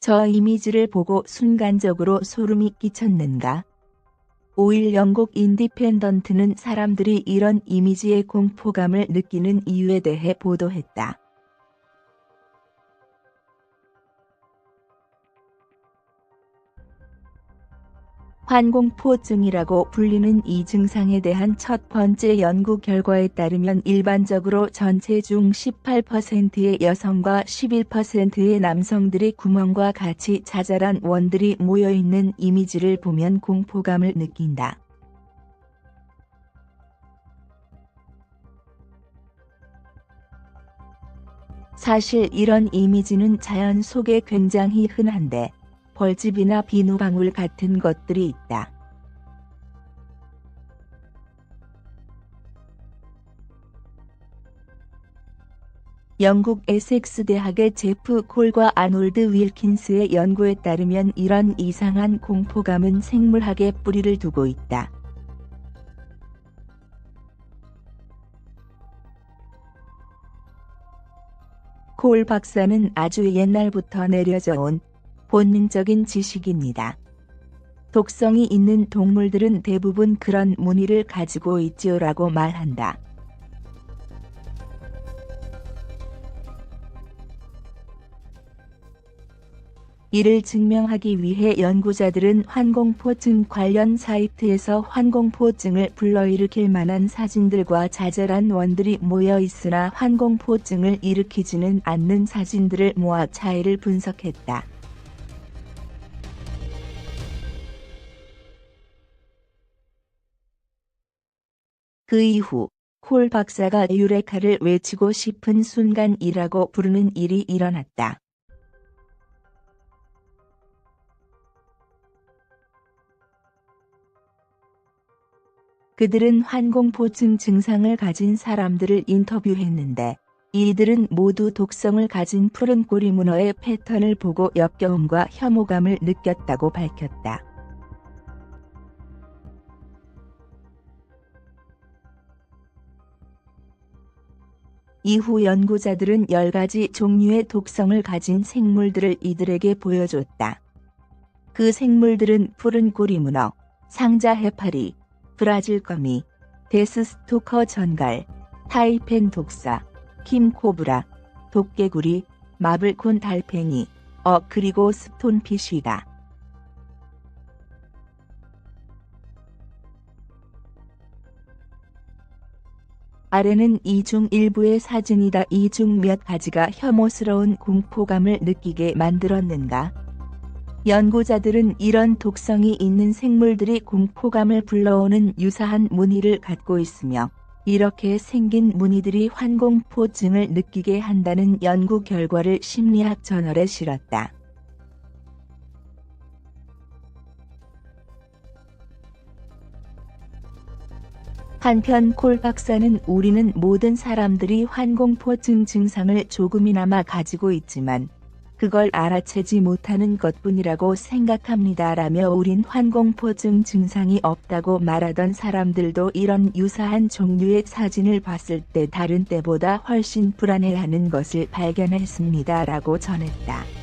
저 이미지를 보고 순간적으로 소름이 끼쳤는가? 5일 영국 인디펜던트는 사람들이 이런 이미지의 공포감을 느끼는 이유에 대해 보도했다. 환공포증이라고 불리는 이 증상에 대한 첫 번째 연구 결과에 따르면 일반적으로 전체 중 18%의 여성과 11%의 남성들이 구멍과 같이 자잘한 원들이 모여있는 이미지를 보면 공포감을 느낀다. 사실 이런 이미지는 자연 속에 굉장히 흔한데 벌집이나 비누방울 같은 것들이 있다. 영국 에섹스 대학의 제프 콜과 아놀드 윌킨스의 연구에 따르면 이런 이상한 공포감은 생물학에 뿌리를 두고 있다. 콜 박사는 아주 옛날부터 내려져 온 본능적인 지식입니다. 독성이 있는 동물들은 대부분 그런 무늬를 가지고 있지요라고 말한다. 이를 증명하기 위해 연구자들은 환공포증 관련 사이트에서 환공포증을 불러일으킬 만한 사진들과 자잘한 원들이 모여 있으나 환공포증을 일으키지는 않는 사진들을 모아 차이를 분석했다. 그 이후 콜 박사가 유레카를 외치고 싶은 순간이라고 부르는 일이 일어났다. 그들은 환공포증 증상을 가진 사람들을 인터뷰했는데 이들은 모두 독성을 가진 푸른 꼬리 문어의 패턴을 보고 역겨움과 혐오감을 느꼈다고 밝혔다. 이후 연구자들은 10가지 종류의 독성을 가진 생물들을 이들에게 보여줬다. 그 생물들은 푸른 꼬리 문어, 상자 해파리, 브라질 거미, 데스스토커 전갈, 타이펜 독사, 킴코브라, 도깨구리, 마블콘 달팽이, 어 그리고 스톤피쉬다. 아래는 이 중 일부의 사진이다. 이 중 몇 가지가 혐오스러운 공포감을 느끼게 만들었는가? 연구자들은 이런 독성이 있는 생물들이 공포감을 불러오는 유사한 무늬를 갖고 있으며 이렇게 생긴 무늬들이 환공포증을 느끼게 한다는 연구 결과를 심리학 저널에 실었다. 한편 콜 박사는 우리는 모든 사람들이 환공포증 증상을 조금이나마 가지고 있지만 그걸 알아채지 못하는 것뿐이라고 생각합니다 라며 우린 환공포증 증상이 없다고 말하던 사람들도 이런 유사한 종류의 사진을 봤을 때 다른 때보다 훨씬 불안해하는 것을 발견했습니다 라고 전했다.